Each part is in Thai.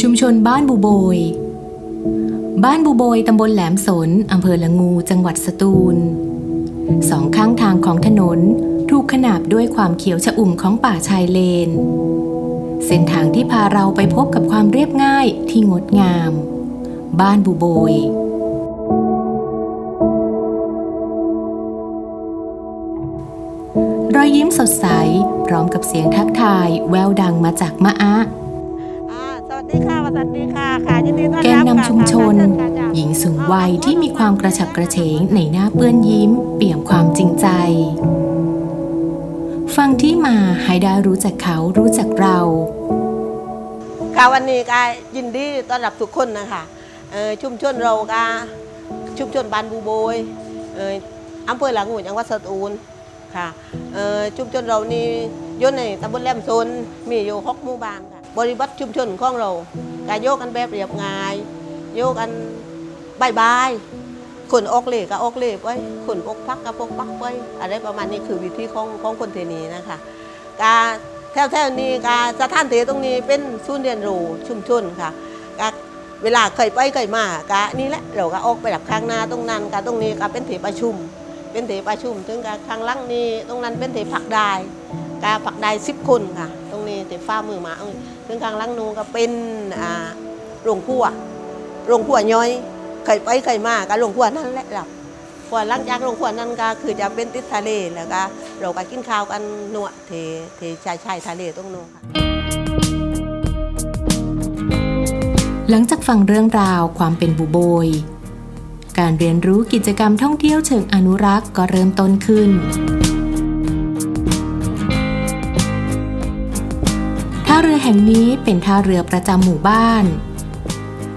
ชุมชนบ้านบูโบย บ้านบูโบยตำบลแหลมสนอำเภอละงูจังหวัดสตูล สองข้างทางของถนนถูกขนาบด้วยความเขียวชอุ่มของป่าชายเลน เส้นทางที่พาเราไปพบกับความเรียบง่ายที่งดงาม บ้านบูโบยรอยยิ้มสดใส พร้อมกับเสียงทักทายแววดังมาจากมะอะ ดีค่ะสวัสดีค่ะค่ะยินดีต้อนรับแกนนำชุมชนค่ะค่ะเชิญค่ะหญิงสูงวัยที่มีความกระฉับกระเฉงในหน้าเปื้อนยิ้ม เปี่ยมความจริงใจ ฟังที่มาให้ได้รู้จักเขารู้จักเรา ค่ะวันนี้ก็ยินดีต้อนรับทุกคนนะคะเอ่อชุมชนเราก็ชุมชนบ้านบูโบยเอ่ออำเภอหลังหูจังหวัดสตูลค่ะเอ่อชุมชนเรานี่อยู่ในตำบลแหลมโซนมีอยู่หกหมู่บ้านค่ะ บริบทชุมชนของเราก็โยกกันแบบเรียบง่าย โยกกันบายบายคนออกเล่ก็ออกเล่ไปคนปกปักก็ปกปักไปอะไรประมาณนี้คือวิธีของของคนเทนีนะคะกาแถวๆนี้กาสถานที่ตรงนี้เป็นศูนย์เรียนรู้ชุมชนค่ะกาเวลาเคยไปเคยมากะนี่แหละเราก็ออกไปดับข้างหน้าตรงนั้นกะตรงนี้ก็เป็นเถประชุม เป็นเถประชุม ถึงกะข้างล่างนี้ตรงนั้นเป็นเถผักไดาย กาผักไดายสิบคนค่ะ ตรงนี้เถฟ้ามือหมาเอาถึงข้างล่างนู้นก็เป็นอ่าโรงครัวโรงครัวย้อยเคยไปเคยมากะโรงครัวนั่นแหละเราพอหลังจากโรงครัวนั้นก็คือจะเป็นติดทะเลแล้วก็เราก็กินข้าวกันหนวดเทเทชายชายทะเลตรงนู้นค่ะหลังจากฟังเรื่องราวความเป็นบูโบย การเรียนรู้กิจกรรมท่องเที่ยวเชิงอนุรักษ์ก็เริ่มต้นขึ้น ห่งนี้เป็นท่าเรือประจำหมู่บ้าน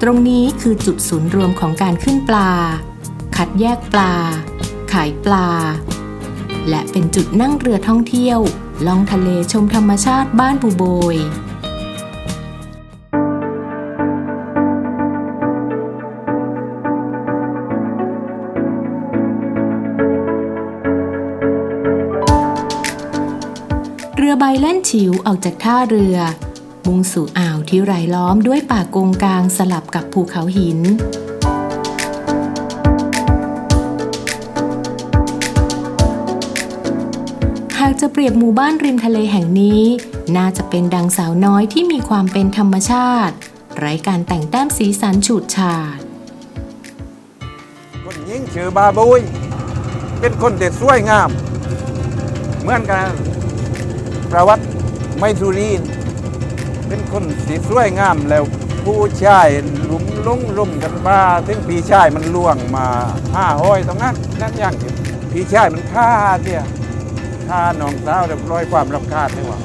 ตรงนี้คือจุดศูนย์รวมของการขึ้นปลา คัดแยกปลา ขายปลา และเป็นจุดนั่งเรือท่องเที่ยว ล่องทะเลชมธรรมชาติบ้านบูโบยเรือใบแล่นฉิวออกจากท่าเรือ มุ่งสู่อ่าวที่รายล้อมด้วยป่าโกงกลางสลับกับภูเขาหินหากจะเปรียบหมู่บ้านริมทะเลแห่งนี้ น่าจะเป็นดังสาวน้อยที่มีความเป็นธรรมชาติ ไร้การแต่งแต้มสีสันฉูดฉาดคนหญิงชื่อบาบุย เป็นคนเด็ดสวยงาม เหมือนกันประวัติไมสุรีน เป็นคนสีสวยงามแล้วผู้ชายหลุมลงลุ่มกันมาถึงพี่ชายมันล่วงมาห้าห้อยตรงนั้นนั่นอย่างที่พี่ชายมันฆ่าเสียฆ่าน้องสาวเรียบร้อยความรำคาญนี่หว่า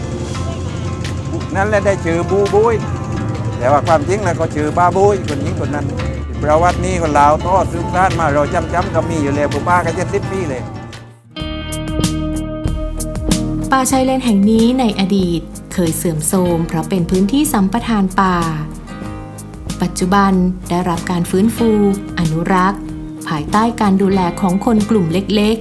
นั่นแหละได้ชื่อบูบุยแต่ว่าความจริงแล้วก็ชื่อบาบุยคนหญิงคนนั้นประวัตินี้คนลาวทอดซึมซานมาเราจำจำก็มีอยู่แล้วปู่ป้าก็เจ็ดสิบปีเลย ป่าชายเลนแห่งนี้ในอดีตเคยเสื่อมโทรมเพราะเป็นพื้นที่สัมปทานป่า ปัจจุบันได้รับการฟื้นฟู อนุรักษ์ ภายใต้การดูแลของคนกลุ่มเล็ก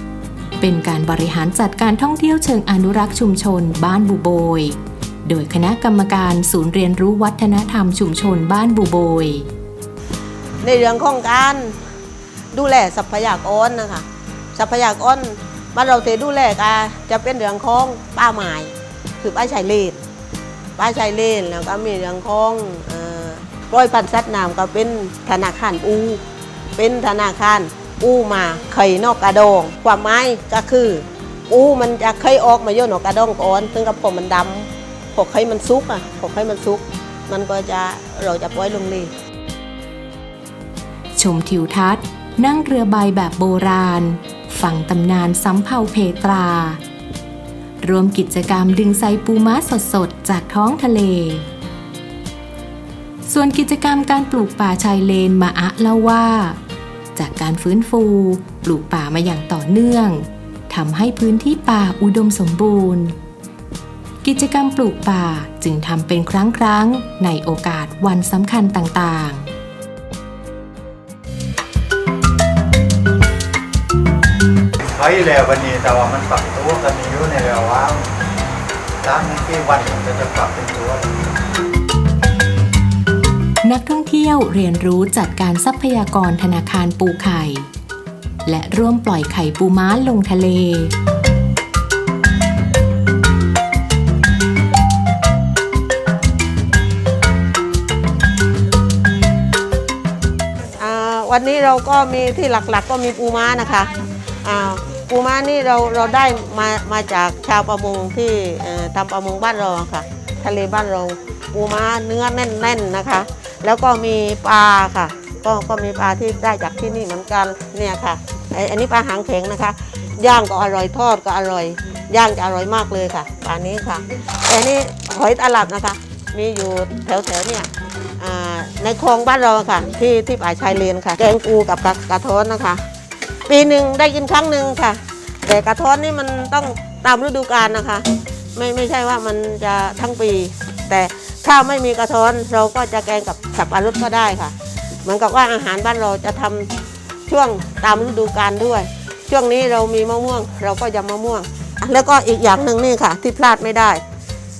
ๆ เป็นการบริหารจัดการท่องเที่ยวเชิงอนุรักษ์ชุมชนบ้านบูโบย โดยคณะกรรมการศูนย์เรียนรู้วัฒนธรรมชุมชนบ้านบูโบย ในเรื่องของการดูแลทรัพยากรนะคะทรัพยากร บ้านเราเตดูแลก็จะเป็นเรื่องของป่าไม้คือป่าชายเลนป่าชายเลนแล้วก็มีเรื่องของเอ่อปล่อยพันสัตว์น้ำก็เป็นธนาคารอู เป็นธนาคารอู้มาไข่นอกกระดองความหมายก็คือ อู้มันจะเคยออกมาโยนออกกระดองก่อนถึงกับผมมันดำพอไข่มันซุกอะพอไข่มันซุก มันก็จะเราจะปล่อยลงเลยชมทิวทัศน์ นั่งเรือใบแบบโบราณ ฟังตำนานสำเภาเพตรารวมกิจกรรมดึงไซปูม้าสดๆ จากท้องทะเล ส่วนกิจกรรมการปลูกป่าชายเลนมาอะเล่าว่า จากการฟื้นฟูปลูกป่ามาอย่างต่อเนื่องทำให้พื้นที่ป่าอุดมสมบูรณ์ กิจกรรมปลูกป่าจึงทำเป็นครั้งครั้งๆในโอกาสวันสำคัญต่างๆ เขาอยู่แล้ววันนี้แต่ว่ามันปรับตัวกันอยู่ในแบบว่าสามที่วันมันจะปรับเป็นตัวนักท่องเที่ยวเรียนรู้จัดการทรัพยากรธนาคารปูไข่ และร่วมปล่อยไข่ปูม้าลงทะเลอ่าวันนี้เราก็มีที่หลักๆก็มีปูม้านะคะอ่า ปูม้านี่เราเราได้มามาจากชาวประมงที่ทำประมงบ้านเราค่ะ ทะเลบ้านเราปูม้าเนื้อแน่นๆนะคะ แล้วก็มีปลาค่ะ ก็ก็มีปลาที่ได้จากที่นี่เหมือนกันเนี่ยค่ะไออันนี้ปลาหางแข็งนะคะ ย่างก็อร่อยทอดก็อร่อย ย่างจะอร่อยมากเลยค่ะปลานี้ค่ะแต่นี่หอยตลับนะคะ มีอยู่แถวๆเนี่ยในคลองบ้านเราค่ะ ที่ที่ป่าชายเลนค่ะ แกงปูกับกระกระท้อนนะคะ ปีหนึ่งได้กินครั้งหนึ่งค่ะ แต่กระท้อนนี่มันต้องตามฤดูกาลนะคะ ไม่ไม่ใช่ว่ามันจะทั้งปี แต่ถ้าไม่มีกระท้อนเราก็จะแกงกับสับปะรดก็ได้ค่ะ เหมือนกับว่าอาหารบ้านเราจะทำช่วงตามฤดูกาลด้วย ช่วงนี้เรามีมะม่วง เราก็ยำมะม่วง แล้วก็อีกอย่างหนึ่งนี่ค่ะ ที่พลาดไม่ได้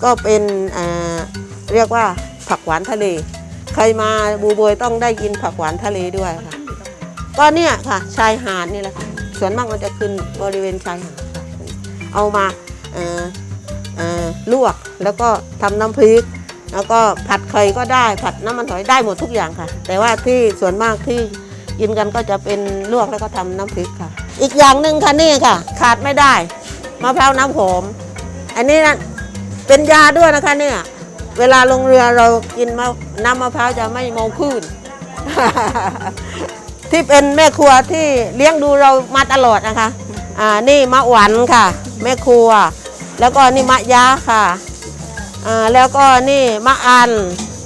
ก็เป็นเรียกว่าผักหวานทะเล ใครมาบูโบยต้องได้กินผักหวานทะเลด้วยค่ะ ก็เนี่ยค่ะชายหาดนี่แหละค่ะส่วนมากมันจะขึ้นบริเวณชายหาดค่ะเอามาลวกแล้วก็ทำน้ำพริก แล้วก็ผัดไข่ก็ได้ผัดน้ำมันหอยได้หมดทุกอย่างค่ะ แต่ว่าที่ส่วนมากที่กินกันก็จะเป็นลวกแล้วก็ทำน้ำพริกค่ะ อีกอย่างหนึ่งค่ะนี่ค่ะ ขาดไม่ได้มะพร้าวน้ำหอมอันนี้นะเป็นยาด้วยนะคะเนี่ยเวลาลงเรือเรากินมะน้ำมะพร้าวจะไม่เมาคลื่น ที่เป็นแม่ครัวที่เลี้ยงดูเรามาตลอดนะคะอ่านี่มะหวานค่ะ แม่ครัว แล้วก็นี่มะยาค่ะอ่าแล้วก็นี่มะอัน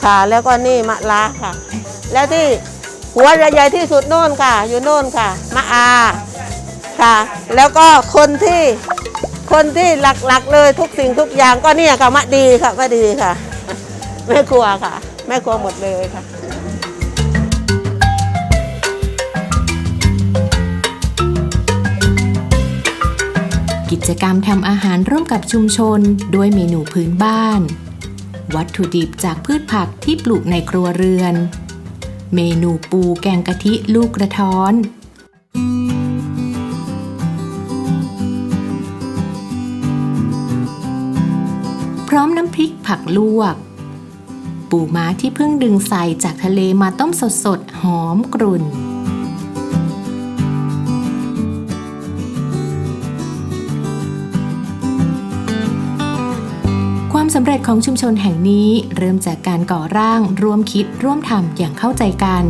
ค่ะ แล้วก็นี่มะลาค่ะ แล้วที่หัวใหญ่ที่สุดโน่นค่ะ อยู่โน่นค่ะ มะอาค่ะ แล้วก็คนที่คนที่หลักๆเลยทุกสิ่งทุกอย่างก็เนี่ยค่ะมะดีค่ะมะดีค่ะแม่ครัวค่ะ แม่ครัวหมดเลยค่ะ กิจกรรมทำอาหารร่วมกับชุมชน ด้วยเมนูพื้นบ้าน วัตถุดิบจากพืชผักที่ปลูกในครัวเรือน เมนูปูแกงกะทิลูกกระท้อน พร้อมน้ำพริกผักลวก ปูม้าที่เพิ่งดึงใส่จากทะเลมาต้มสดๆ หอมกรุ่น ความสำเร็จของชุมชนแห่งนี้เริ่มจากการก่อร่างร่วมคิดร่วมทำอย่างเข้าใจกัน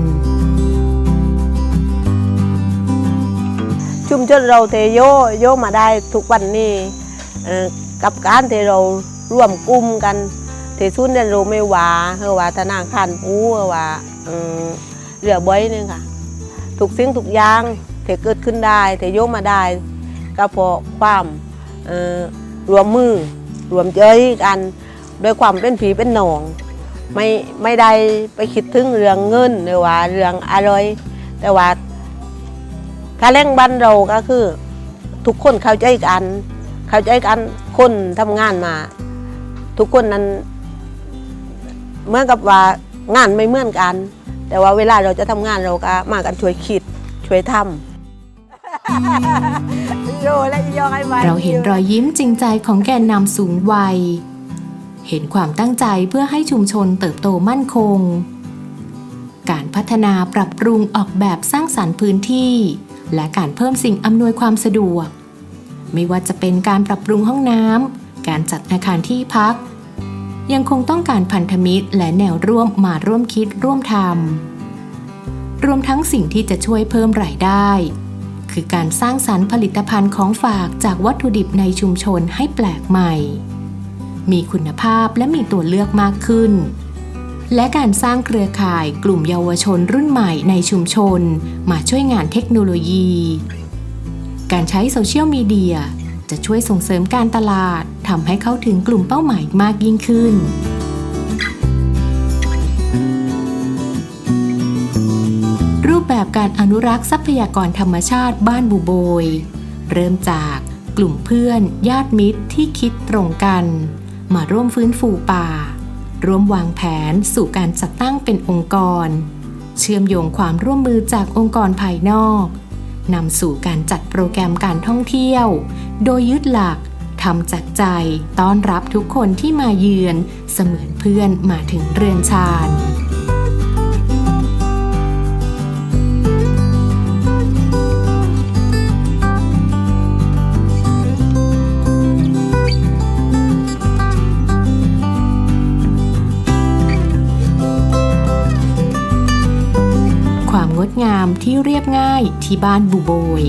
ชุมชนเราเทโยโยมาได้ทุกวันนี่กับการที่เราร่วมกลุ่มกันเที่ศูนเรียนรู้ไม่ว่าเฮอว่าธนาคารปูเฮว่าเอ่อเรือใบนี่ค่ะทุกสิ่งทุกอย่างเทเกิดขึ้นได้เทโยมาได้ ก็เพราะความรวมมือ รวมใจกันด้วยความเป็นผีเป็นหนอง ไม่ไม่ได้ไปคิดถึงเรื่องเงินหรือว่าเรื่องอะไรแต่ว่าถ้าเร่งบ้านเราก็คือ ทุกคนเข้าใจกัน เข้าใจกันคนทำงานมา ทุกคนนั้นเหมือนกับว่างานไม่เหมือนกัน แต่ว่าเวลาเราจะทำงานเราก็มากันช่วยคิดช่วยทำโยและยอให้มา เราเห็นรอยยิ้มจริงใจของแกนนำสูงวัย เห็นความตั้งใจเพื่อให้ชุมชนเติบโตมั่นคง การพัฒนาปรับปรุงออกแบบสร้างสรรค์พื้นที่ และการเพิ่มสิ่งอำนวยความสะดวก ไม่ว่าจะเป็นการปรับปรุงห้องน้ำการจัดอาคารที่พัก ยังคงต้องการพันธมิตรและแนวร่วมมาร่วมคิดร่วมทำรวมทั้งสิ่งที่จะช่วยเพิ่มรายได้ คือการสร้างสรรค์ผลิตภัณฑ์ของฝากจากวัตถุดิบในชุมชนให้แปลกใหม่ มีคุณภาพและมีตัวเลือกมากขึ้น และการสร้างเครือข่ายกลุ่มเยาวชนรุ่นใหม่ในชุมชน มาช่วยงานเทคโนโลยี การใช้โซเชียลมีเดียจะช่วยส่งเสริมการตลาดทำให้เข้าถึงกลุ่มเป้าหมายมากยิ่งขึ้น แบบการอนุรักษ์ทรัพยากรธรรมชาติบ้านบูโบย เริ่มจากกลุ่มเพื่อน ญาติมิตรที่คิดตรงกัน มาร่วมฟื้นฟูป่า ร่วมวางแผนสู่การจัดตั้งเป็นองค์กร เชื่อมโยงความร่วมมือจากองค์กรภายนอกนำสู่การจัดโปรแกรมการท่องเที่ยว โดยยึดหลักทำจากใจต้อนรับทุกคนที่มาเยือน เสมือนเพื่อนมาถึงเรือนชาน ที่เรียบง่ายที่บ้านบูโบย